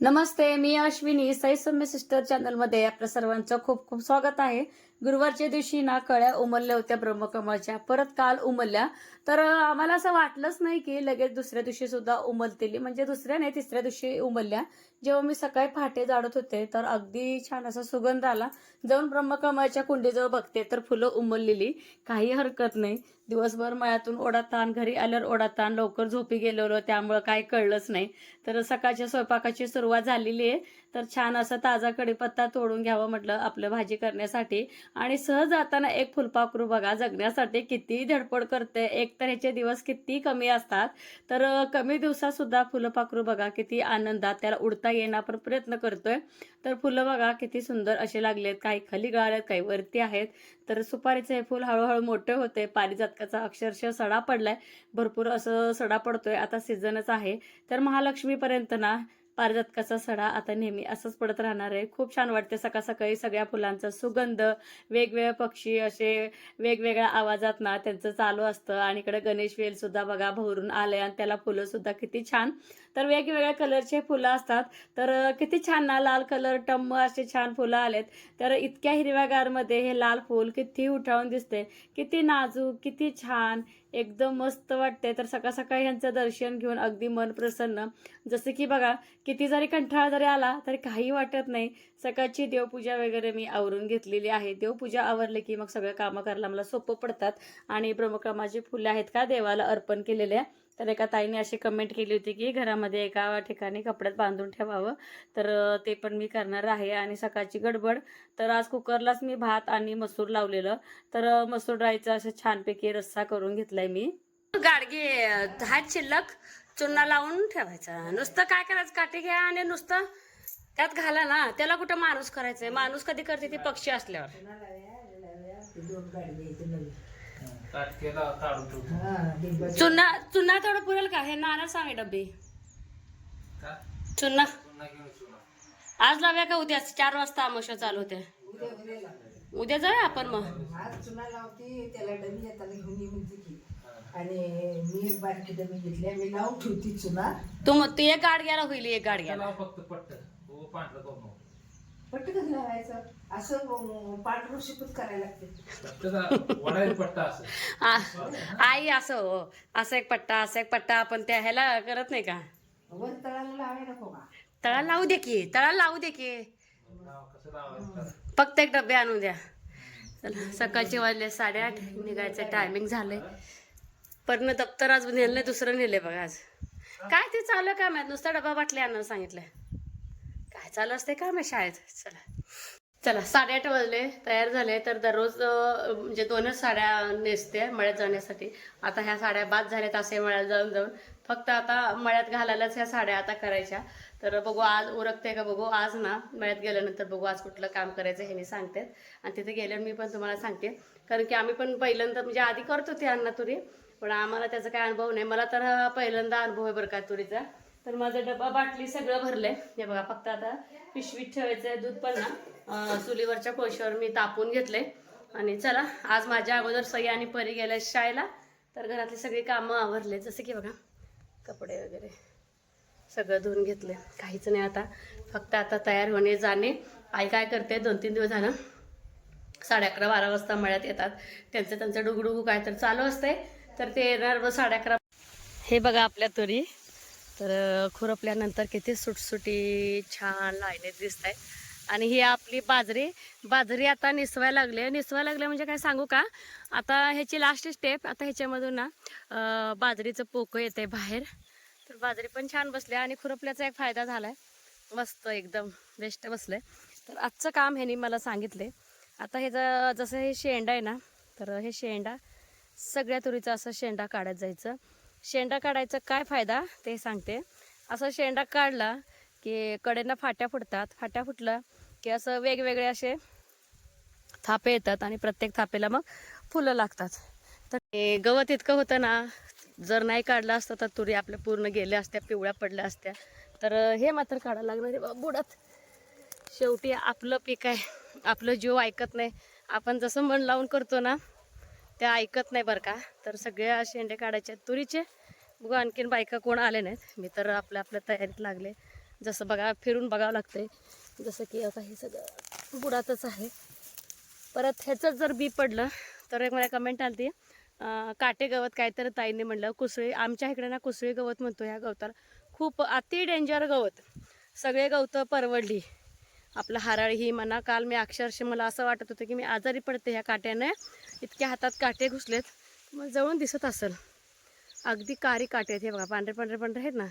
नमस्ते मी अश्विनी साई सौम्य सिस्टर चॅनलमध्ये आपल्या सर्वांचं खूप खूप स्वागत आहे. गुरुवारच्या दिवशी ना कळ्या उमलल्या होत्या ब्रह्मकमळच्या. परत काल उमलल्या. तर आम्हाला असं वाटलंच नाही की लगेच दुसऱ्या दिवशी सुद्धा उमलतील. म्हणजे दुसऱ्या नाही तिसऱ्या दिवशी उमलल्या. जेव्हा मी सकाळी फाटे जाडत होते तर अगदी छान असा सुगंध आला. जाऊन ब्रह्मकमळच्या कुंडीजवळ बघते तर फुलं उमललेली. काही हरकत नाही. दिवसभर मळ्यातून ओढाताण घरी आल्यावर ओढाताण लवकर झोपी गेलेलो त्यामुळं काही कळलंच नाही. तर सकाळच्या स्वयंपाकाची सुरुवात झालेली आहे. तर छान असा ताजा कढीपत्ता तोडून घ्यावं म्हटलं आपलं भाजी करण्यासाठी. आणि सहज जाताना एक फुलपाखरू बघा जगण्यासाठी किती धडपड करते. एक तर ह्याचे दिवस किती कमी असतात. तर कमी दिवसात सुद्धा फुलपाखरू बघा किती आनंदात त्याला उडता येणार पण प्रयत्न करतोय. तर फुलं बघा किती सुंदर असे लागलेत. काही खाली गळालेत काही वरती आहेत. तर सुपारीचे हे फुल हळूहळू मोठे होते पारिजातकाचा अक्षरशः सडा पडलाय. भरपूर असं सडा पडतोय. आता सीझनच आहे. तर महालक्ष्मीपर्यंत ना पारजातकाचा सडा आता नेहमी असंच पडत राहणार आहे. खूप छान वाटते सकाळ सकाळी सगळ्या फुलांचा सुगंध वेगवेगळे पक्षी असे वेगवेगळ्या आवाजात ना त्यांचं चालू असतं. आणि इकडे गणेश वेल सुद्धा बघा भरून आले आणि त्याला फुलं सुद्धा किती छान. तर वेगवेगळ्या कलरचे फुलं असतात. तर किती छान ना लाल कलर टम्म असे छान फुलं आलेत. तर इतक्या हिरव्यागारमध्ये हे लाल फूल किती उठावून दिसते. किती नाजूक किती छान. एकदम मस्त वाटते तर सकाळ सकाळी यांचं दर्शन घेऊन अगदी मन प्रसन्न. जसं की बघा किती जरी कंठाळा जरी आला तरी काही वाटत नाही. सकाळची देवपूजा वगैरे मी आवरून घेतलेली आहे. देवपूजा आवरली की मग सगळं कामं करायला मला सोपं पडतात. आणि ब्रह्मक्रमाची फुले आहेत का देवाला अर्पण केलेल्या? तर एका ताईने अशी कमेंट केली होती की घरामध्ये एका ठिकाणी कपड्यात बांधून ठेवावं. तर ते पण मी करणार आहे आणि सकाळची गडबड. तर आज कुकरलाच मी भात आणि मसूर लावलेलं. तर मसूर डाळीचा असं छानपैकी रस्सा करून घेतलाय मी. गाडगे हात शिल्लक चुन्ना लावून ठेवायचा. नुसतं काय करायचं? काठी घ्या आणि नुसतं त्यात घाला ना. त्याला कुठं माणूस करायचंय? माणूस कधी करते ती पक्षी असल्यावर? काटकेला काढून ठेवतो. चुन्ना चुन्ना तेवढं पुरेल का? हे नाना सांगे डब्बी. का? चुन्ना. पुन्हा घेऊन येतो ना. आज लाव्या का उद्या? चार वाजता आमोशा चालू होते. उद्या जाऊया आपण मग. आज चुना लावती त्याला डबी येताना घेऊन ये म्हणते की. आणि मी एक बारकी डबी घेतली मी लावून ठेवती चुना तू मग तू एक गाड घ्यायला होईल एक गाड घ्यायला. त्याला फक्त पट्ट. हो पांढरं लावायचं. असं अं, पांढरं शिकूत करायला लागते. पट्ट वडायला पट्टा असं. आ- आई असं हो. असं एक पट्टा असं एक पट्टा आपण त्या ह्याला करत नाही का? वर तळाला लावायला नको का? तळा लावू दे की तळा लावू दे की? फक्त एक डबे आणून द्या. चला सकाळचे वाजले साडेआठ निघायचं टायमिंग झालंय. पण दप्तर आज नेलं दुसरं नेलंय बघा आज. काय ते चालू काय माहीत नुसता डबा बाटली आणायला सांगितलंय. काय चालू असते का माहीत शाळेत? चला. चला साडेआठ वाजले तयार झाले. तर दररोज म्हणजे दोनच साड्या नेसते मळ्यात जाण्यासाठी. आता ह्या साड्या बाद झाल्यात असे मळ्यात जाऊन जाऊन. फक्त आता मळ्यात घालायलाच ह्या साड्या आता करायच्या. तर बघू आज उरकते का बघू? आज ना मळ्यात गेल्यानंतर बघू आज कुठलं काम करायचं हे मी सांगते. आणि तिथे गेल्यावर मी पण तुम्हाला सांगते. कारण की आम्ही पण पहिल्यांदा म्हणजे आधी करत होते अण्णा तुरी पण आम्हाला त्याचा काय अनुभव नाही. मला तर पहिल्यांदा अनुभव आहे बरं का तुरीचा. तर माझा डबा बाटली सगळं भरलंय. हे बघा फक्त आता पिशवीत ठेवायचं आहे दूध पण ना. चुलीवरच्या कोळशावर मी तापून घेतले आणि चला आज माझ्या अगोदर सई आणि परी गेल्या शाळेला. तर घरातली सगळी कामं आवरले जसं की बघा कपडे वगैरे सगळं धुवून घेतले काहीच नाही आता. फक्त आता तयार होणे जाणे. आई काय करते दोन तीन दिवस झालं साडे अकरा बारा वाजता मळ्यात येतात. त्यांचं त्यांचं डुगडुगू काय तर चालू असते तर ते येणार व साडे अकरा हे बघा आपल्या तरी. तर खुरपल्यानंतर किती सुटसुटी छान लाईनीत दिसत आहे आणि ही आपली बाजरी बाजरी आता निसवायला लागली निसवायला लागले म्हणजे काय सांगू का? आता ह्याची लास्ट स्टेप आता ह्याच्यामधून ना बाजरीचं पोकं येते बाहेर. तर बाजरी पण छान बसले आणि खुरपल्याचा एक फायदा झाला आहे मस्त एकदम बेस्ट बसलं तर आजचं काम ह्यानी मला सांगितले. आता हे ज- जसं हे शेंडा आहे ना तर हे शेंडा सगळ्या तुरीचा असं शेंडा काढत जायचं. शेंडा काढायचा काय फायदा? ते सांगते. असं शेंडा काढला की कडेनं फाट्या फुटतात. फाट्या फुटलं की असं वेगवेगळे असे थापे येतात आणि प्रत्येक थापेला मग फुलं लागतात. तर हे गवत इतकं होतं ना जर नाही काढलं असतं तर तुरी आपल्या पूर्ण गेल्या असत्या पिवळ्या पडल्या असत्या. तर हे मात्र काढायला लागणार आहे बाबा बुडात. शेवटी आपलं पीक आहे. आपलं जीव ऐकत नाही. आपण जसं मन लावून करतो ना त्या ऐकत नाही बरं का. तर सगळ्या शेंडे काढायचे आहेत तुरीचे. बघू आणखीन बायका कोण आले नाहीत. मी तर आपल्या आपल्या तयारीत लागले. जसं बघा फिरून बघावं लागतंय. जसं की आता हे सगळं बुडातच आहे. परत ह्याचं जर बी पडलं तर एक मला कमेंट आली काटे गवत काहीतरी ताईने म्हणलं कुसळी आमच्या इकडे ना कुसळी गवत म्हणतो ह्या गवताला. खूप अति डेंजर गवत. सगळे गवतं परवडली. आपलं हाराळी ही म्हणा काल मी अक्षरशः मला असं वाटत होतं की मी आजारी पडते ह्या काट्याने. इतक्या हातात काटे घुसलेत. मग जवळून दिसत असेल. अगदी कारी काटे आहेत हे बघा. पांढरे पांढरे पांढरे आहेत ना?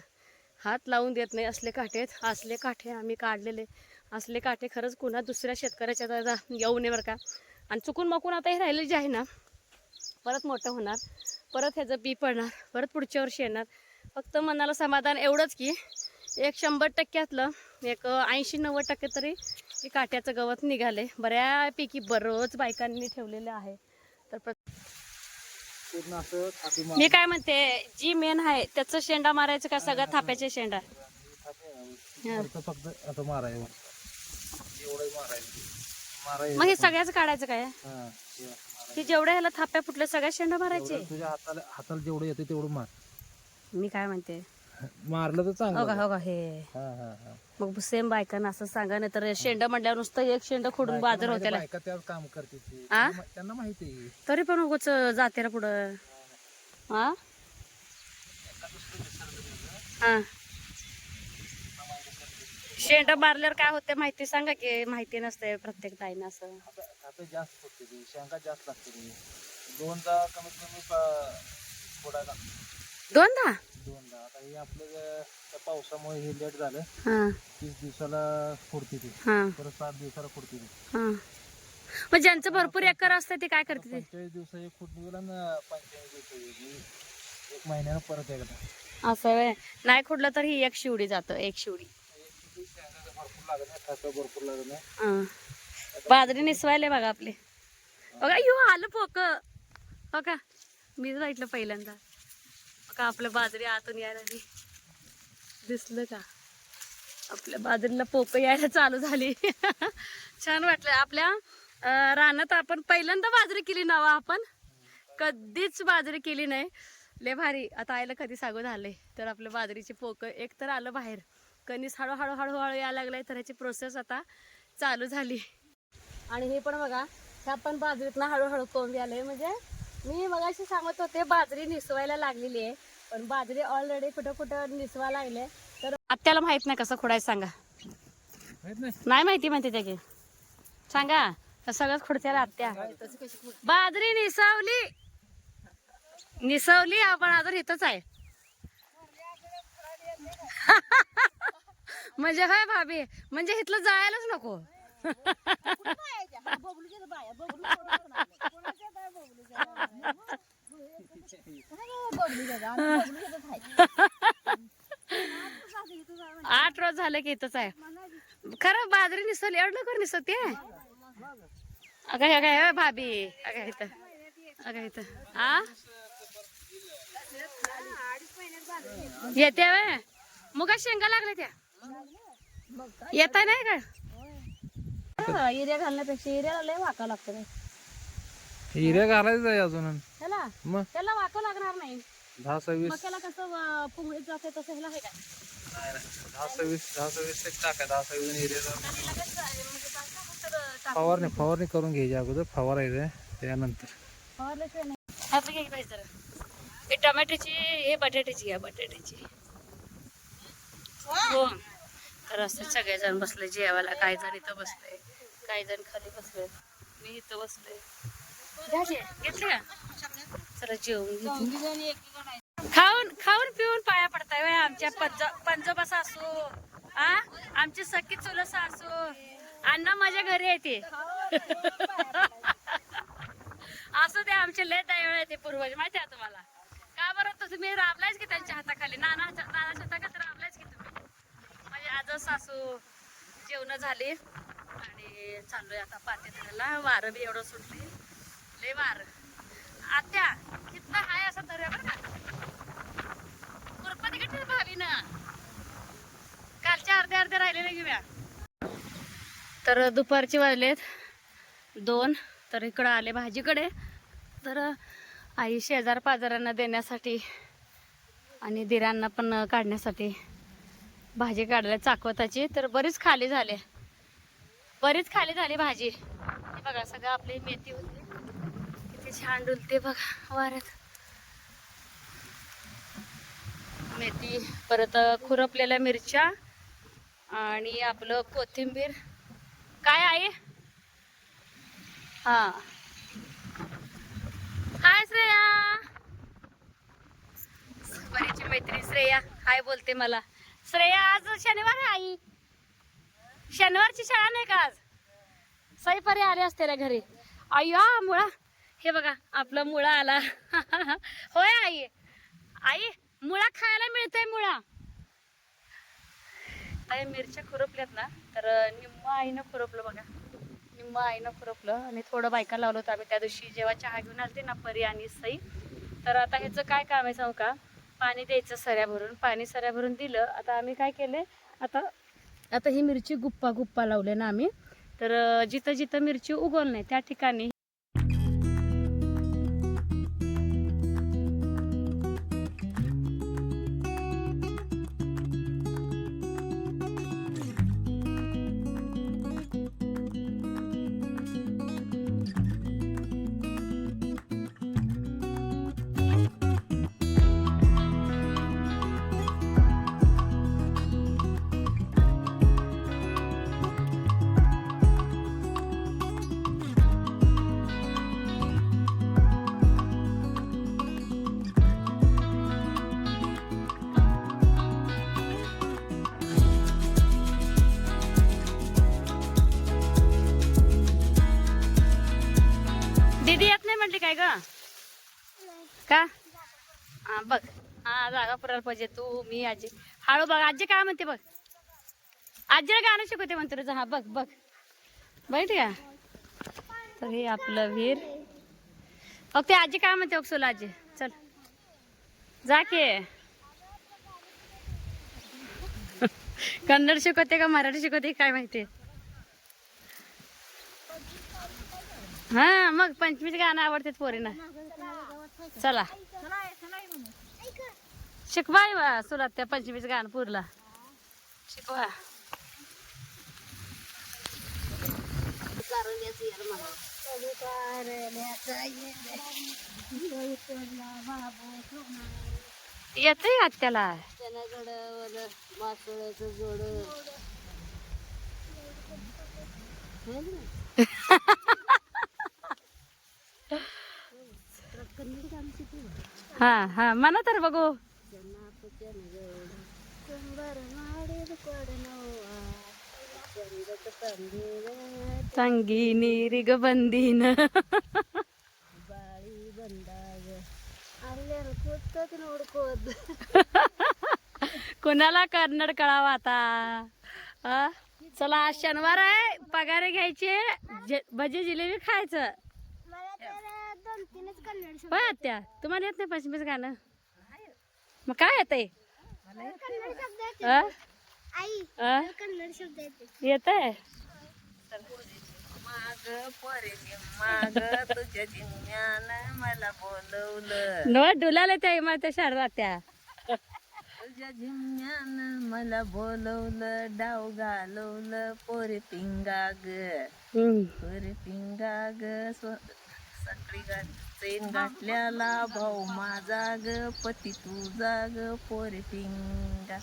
हात लावून देत नाही असले काटे आहेत. असले काठे आम्ही काढलेले. असले काठे खरंच कुणा दुसऱ्या शेतकऱ्याच्या दादा येऊ नये बरं का. आणि चुकून मकून आता हे राहिले जे आहे ना परत मोठं होणार. परत ह्याचं बी पडणार. परत पुढच्या वर्षी येणार. फक्त मनाला समाधान एवढंच की एक शंभर टक्क्यातलं एक ऐंशी नव्वद टक्के तरी हे काट्याचं गवत निघाले बऱ्यापैकी बरोच बायकांनी ठेवलेलं आहे. तर प्रत- पूर्ण असं थापी मार मी काय म्हणते जी मेन आहे त्याचं शेंडा मारायचं का? सगळं थाप्याचे शेंडा. हा. फक्त असं मारायचं. एवढं मारायचं. मारायचं. मग हे सगळ्याच काढायचं काय? हा, हे असं मारायचं. हे जेवढ्या ह्याला थाप्या फुटल्या सगळ्या शेंडा मारायचे? तुझ्या हाताला हाताला जेवढं येते तेवढं मार. मी काय म्हणते? मारलं तर हो चांगलं हो का हे. हा हा हा. मग सेम बायकांना असं सांगा नाही तर शेंड म्हटल्यावर नुसतं एक शेंड खोडून बाजार होत्या बायका त्यात काम करते ती. आ? त्यांना त्यांना माहिती आहे. तरी पण उगच जाते ना पुढं. हा हा. शेंड मारल्यावर काय होते माहिती सांगा की माहिती नसते प्रत्येक ताईनं असं. आता जास्त होते ती शेंगा जास्त लागते ती. दोनदा कमीत कमी प- फोडायला दोनदा? दोनदा. आता हे आपलं जे- त्या पावसामुळे हे लेट झालं. हा. तीस दिवसाला फोडते ती. हा. परत सात दिवसाला फोडते ती. हा. मग ज्यांचं भरपूर एकर असतं ते काय करते ते पंचेचाळीस दिवसा एक फूट निघाला ना पंचेचाळीस दिवसा एक. ही एक महिन्यानं परत एकदा. असं व्हय. नाही खुडलं तर ही एक शिवडी जातं एक शिवडी. शेंगाचं भरपूर लागत नाही ठसा भरपूर लागत नाही. हा. बाजरी निसवायले बघा आपले. बघा यो आलं पोक. हो का? मी ऐकलं पहिल्यांदा. का आपल्या बाजरी आतून यायला दिसलं का? आपल्या बाजरीला पोप यायला चालू झाली. छान वाटलं. आपल्या रानात आपण पहिल्यांदा बाजरी केली नावा हो आपण? कधीच बाजरी केली नाही. लय भारी. आता आईला कधी सांगू झाले तर आपलं बाजरीचे पोक एक तर आलं बाहेर. कणीस हळूहळू हळूहळू यायला लागलाय. तर ह्याची प्रोसेस आता चालू झाली. आणि हे पण बघा ह्या पण बाजरीतनं हळूहळू कोंबी आले म्हणजे मी मगाशी सांगत होते बाजरी निसवायला लागलेली आहे. पण बाजरी ऑलरेडी कुठं कुठं निसवा लागले. तर आत्याला माहीत नाही कसं खोडायचं सांगा. माहीत नाही. नाही माहिती म्हणते त्या की. सांगा सगळंच खुडत्याला आत्या. बाजरी निसवली. निसवली आपण अजून इथंच आहे. म्हणजे होय भाभी म्हणजे इथलं जायलाच नको. आठ रोज झाले की इथंच आहे. खरं बाजरी निसल एवढं कर निसवते अगं अगं काय भाभी अगं इथं अगं इथं. आ? येते वे मुगा शेंगा लागल्या त्या. येता नाही का? युरिया घालण्यापेक्षा युरिया लय वाका लागतं रे हिऱ्या घालायचं आहे अजून. त्याला मग? त्याला वाका लागणार नाही. दहा सव्वीस. कसं पुंगळीत जाते तसं ह्याला आहे काय दहा सव्वीस दहा सव्वीस एक टाका. दहा सव्वीस आणि लगेच म्हणजे टाक- फवारणी फवारणी करून घ्यायची अगोदर. फवारायचं त्यानंतर. फवारल्याशिवाय नाही. ह्यातलं घे पाहिजे जरा. हे टमाट्याची हे बटाट्याची घ्या बटाट्याची. हो. तर असं सगळेजण बसले जेवायला. काही जण इथं बसले काही जण खाली बसले. मी इथं बसले. घ्या घेतले का चला जेवून खाऊन खाऊन पिऊन पाया पडताय व्हय आमच्या पंजोबा सासू. आ? आमची सखी चुल सासू. अण्णा माझ्या घरी येते असं ते आमचे लय दयाळ येते ते पूर्वज. माहिती आहे तुम्हाला? का बरं तर तुम्ही राबलायच की त्यांच्या हाताखाली? नाना नानाच्या हाताखाली राबलायच की तुम्ही? माझे आज सासू जेवण झाली आणि चाललोय आता पाते धरायला वारं बी एवढं सुटली लय वार. आत्या कितना हाय असं धरूया बरं का? कुरपती किती भावी ना कालच्या अर्ध्या अर्ध्या राहिलेल्या घेऊया. तर दुपारचे वाजलेत दोन तर इकडं आले भाजीकडे. तर आई शेजार पाजारांना देण्यासाठी आणि दिरांना पण काढण्यासाठी भाजी काढल्या चाकवताची. तर बरीच खाली झाले. बरीच खाली झाली भाजी. हे बघा सगळं आपली मेथी होती. किती छान डुलते बघा वाऱ्यात. मेथी परत खुरपलेल्या मिरच्या आणि आपलं कोथिंबीर. काय आहे हा. हाय श्रेया. बरीची मैत्रीण श्रेया. हाय बोलते मला. श्रेया आज शनिवार आहे आई. शनिवारची शाळा नाही का आज? सईपरी आले असते घरी. घरी हा मुळा. हे बघा आपला मुळा आला. होय आई. आई मुळा खायला मिळतंय मुळा. आई मिरच्या खुरपल्यात ना तर निम्म आईनं खुरपलं बघा. निम्म आईनं खुरपलं आणि थोडं बायका लावलं होतं आम्ही. त्या दिवशी जेव्हा चहा घेऊन आलते ना परी आणि सई तर आता ह्याचं काय काम आहे सांगू का? पाणी द्यायचं सऱ्या भरून. पाणी सऱ्या भरून दिलं. आता आम्ही काय केलंय? आता आता ही मिरची गुप्पा गुप्पा लावले ना आम्ही. तर जिथं जिथं मिरची उगवल नाही त्या ठिकाणी का? हा बघ. हा जागा पुरायला पाहिजे तू मी आजी. हळू बघ आजी काय म्हणते बघ? आजीला गाणं शिकवते म्हणते तुझं हा बघ बघ. बैठ का? तर हे आपलं वीर. फक्त आजी काय म्हणते अक्षुला आजी. चल. जा की. कन्नड शिकवते का मराठी शिकवते काय माहिती? हा मग पंचमीच गाणं आवडते पोरीना. चला. शिकवाय बा सुलात त्या पंचमीच गाणं पुरला शिकवा. येतंय का त्याला? हा हा म्हणा तर बघू संगीनी रिग बंदीन कोणाला कन्नड कळावा आता चला आज शनिवार आहे पगार घ्यायचे जे- भजी जिलेबी खायचं आत्या तुम्हाला येत नाही पंचमीच गाणं? मग काय येत आहे? येत आहे? माग पोरे माग तुझ्या जिन्यानं मला बोलवलं. नो डुलाला त्या इमारत्या शारदा त्या. तुझ्या जिन्यानं मला बोलवलं डाव घालवलं पोरे पिंगा ग. पोरे पिंगा ग सगळी चेन गाठल्याला भाऊ माझा ग पती तुझा ग पोरे पिंगा.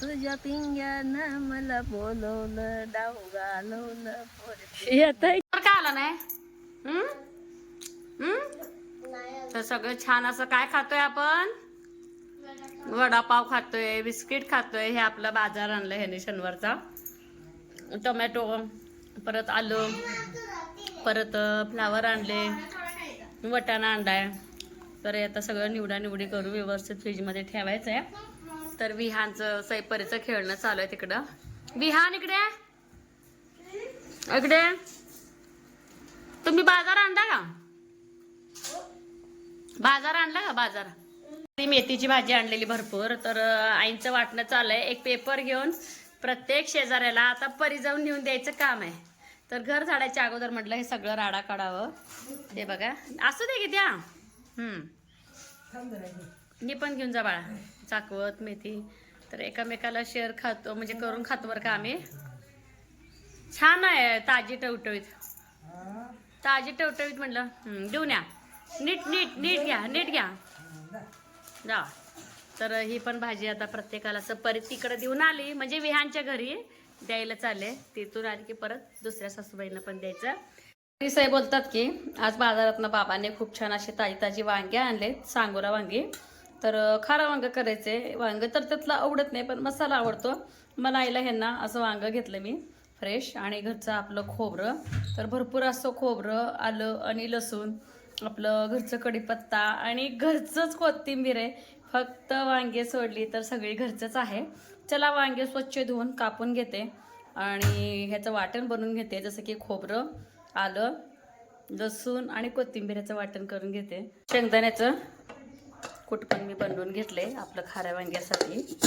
तुझ्या पिंग्यानं मला बोलवलं डाव घालवलं पोरे येत का आला नाही? हम्म? हम्म? तर सगळं छान असं काय खातोय आपण? वडापाव खातोय बिस्किट खातोय हे आपलं बाजार आणलं ह्याने शनिवारचा. टोमॅटो परत आलं परत फ्लावर आणले. वटाणा आणलाय तर आता सगळं निवडा निवडी करू व्यवस्थित फ्रीजमध्ये ठेवायचं आहे तर विहानचं सैपरीचं खेळणं चालू आहे तिकडं. विहान इकडे इकडे तुम्ही बाजार आणला का? बाजार आणला का बाजार? ती मेथीची भाजी आणलेली भरपूर. तर आईंचं वाटणं चाललंय एक पेपर घेऊन प्रत्येक शेजाऱ्याला आता परी जाऊन नेऊन द्यायचं काम आहे. तर घर झाडायच्या अगोदर म्हटलं हे सगळं राडा काढावं. ते बघा. असू दे की द्या हे पण घेऊन जा बाळा. चाकवत मेथी. तर एकामेकाला शेअर खातो म्हणजे करून खातो बरं का आम्ही. छान आहे ताजी टवटवीत. ताजी टवटवीत म्हटलं. देऊ न्या या. नीट नीट नीट घ्या नीट घ्या. जा. तर ही पण भाजी आता प्रत्येकाला असं परत तिकडं देऊन आली. म्हणजे विहानच्या घरी द्यायला चालले तिथून आणखी परत दुसऱ्या सासूबाईंना पण द्यायचं. साई बोलतात की आज बाजारातनं बाबाने खूप छान असे ताजी ताजी वांगे आणले सांगोरा वांगी. तर खारा वांग करायचे. वांग तर त्यातलं आवडत नाही पण मसाला आवडतो. मला आईला ह्यांना असं वांग घेतलं मी फ्रेश. आणि घरचं आपलं खोबरं. तर भरपूर असं खोबरं आलं आणि लसूण आपलं घरचं कढीपत्ता आणि घरचंच कोथिंबीर आहे. फक्त वांगे सोडली तर सगळी घरचंच आहे. चला वांगे स्वच्छ धुवून कापून घेते. आणि ह्याचं वाटण बनवून घेते जसं की खोबरं आलं लसूण आणि कोथिंबीऱ्याचं वाटण करून घेते. शेंगदाण्याचं कूट पण मी बनवून घेतले आपलं खाऱ्या वांग्यासाठी.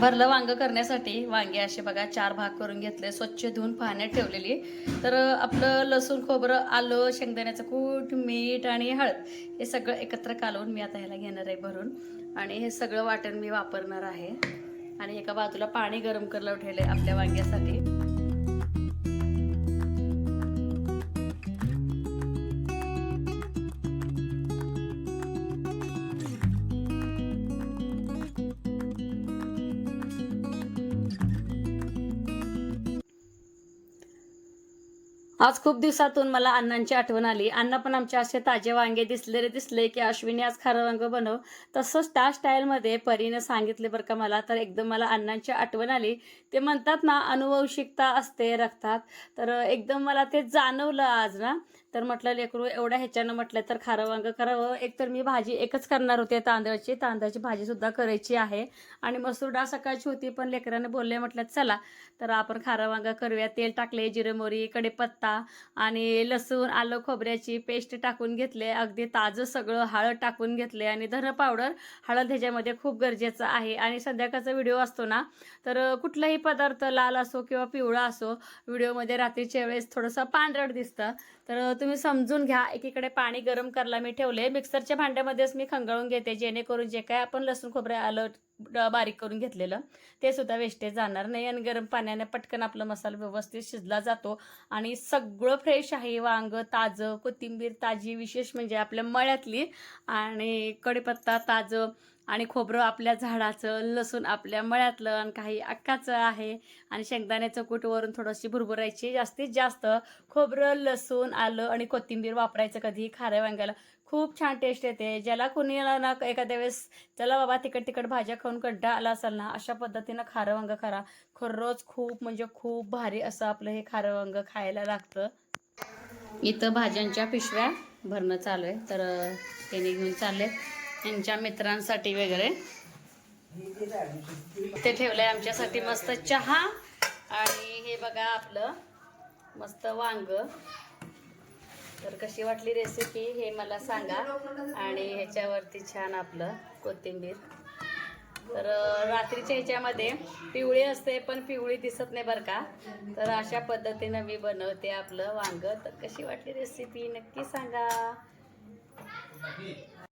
भरलं वांग करण्यासाठी वांगे असे बघा चार भाग करून घेतले स्वच्छ धुवून पाण्यात ठेवलेली. तर आपलं लसूण खोबरं आलं शेंगदाण्याचं कूट मीठ आणि हळद हे सगळं एकत्र कालवून मी आता ह्याला घेणार आहे भरून. आणि हे सगळं वाटण मी वापरणार आहे. आणि एका बाजूला पाणी गरम करायला ठेवले आपल्या वांग्यासाठी. आज खूप दिवसातून मला अण्णांची आठवण आली. अण्णा पण आमचे असे ताजे वांगे दिसलेले दिसले की अश्विनी आज खरं वांग बनव. तसंच त्या स्टाईलमध्ये परीनं सांगितले बरं का मला. तर एकदम मला अण्णांची आठवण आली. ते म्हणतात ना अनुवंशिकता असते रक्तात. तर एकदम मला ते जाणवलं आज ना. तर म्हटलं लेकरू एवढ्या ह्याच्यानं म्हटलं तर खारं वांग करावं. एक तर मी भाजी एकच करणार होते तांदळाची. तांदळाची भाजीसुद्धा करायची आहे. आणि मसूर डाळ सकाळची होती पण लेकराने बोलले म्हटलं चला तर आपण खारं वांग करूया. तेल टाकले जिरे मोरी कढीपत्ता आणि लसूण आलं खोबऱ्याची पेस्ट टाकून घेतले. अगदी ताजं सगळं हळद टाकून घेतले आणि धन पावडर हळद ह्याच्यामध्ये खूप गरजेचं आहे. आणि संध्याकाळचा व्हिडिओ असतो ना तर कुठलाही पदार्थ लाल असो किंवा पिवळा असो व्हिडिओमध्ये रात्रीच्या वेळेस थोडंसं पांढरट दिसतं. तर तुम्ही समजून घ्या एकीकडे पाणी गरम करायला मी ठेवले. मिक्सरच्या भांड्यामध्येच मी खंगाळून घेते जेणेकरून जे काय आपण लसूण खोबरे आलं बारीक करून घेतलेलं ते सुद्धा वेस्टेज जाणार नाही आणि गरम पाण्याने पटकन आपला मसाला व्यवस्थित शिजला जातो आणि सगळं फ्रेश आहे. वांग ताजं कोथिंबीर ताजी विशेष म्हणजे आपल्या मळ्यातली आणि कढीपत्ता ताजं आणि खोबरं आपल्या झाडाचं लसूण आपल्या मळ्यातलं आणि काही अक्काचं आहे. आणि शेंगदाण्याचं कूट वरून थोडीशी भुरभुरायची. जास्तीत जास्त खोबरं लसूण आलं आणि कोथिंबीर वापरायचं कधी खाऱ्या वांग्याला. खूप छान टेस्ट येते. ज्याला कोणी ना एखाद्या वेळेस चला बाबा तिकट तिकट भाज्या खाऊन कंटाळा आला असेल ना अशा पद्धतीनं खारं वांग खरा खरंच खूप म्हणजे खूप भारी असं आपलं हे खारं वांग खायला लागतं. इथं भाज्यांच्या पिशव्या भरणं चालू आहे. तर अं, त्यांनी घेऊन चालले यांच्या मित्रांसाठी वगैरे. ते ठेवलं आहे ठेवलंय आमच्यासाठी मस्त चहा आणि हे बघा आपलं मस्त वांग. तर कशी वाटली रेसिपी हे मला सांगा. आणि ह्याच्यावरती छान आपलं कोथिंबीर. तर रात्रीच्या ह्याच्यामध्ये पिवळी असते पण पिवळी दिसत नाही बरं का. तर अशा पद्धतीनं मी बनवते आपलं वांग. तर कशी वाटली रेसिपी नक्की सांगा.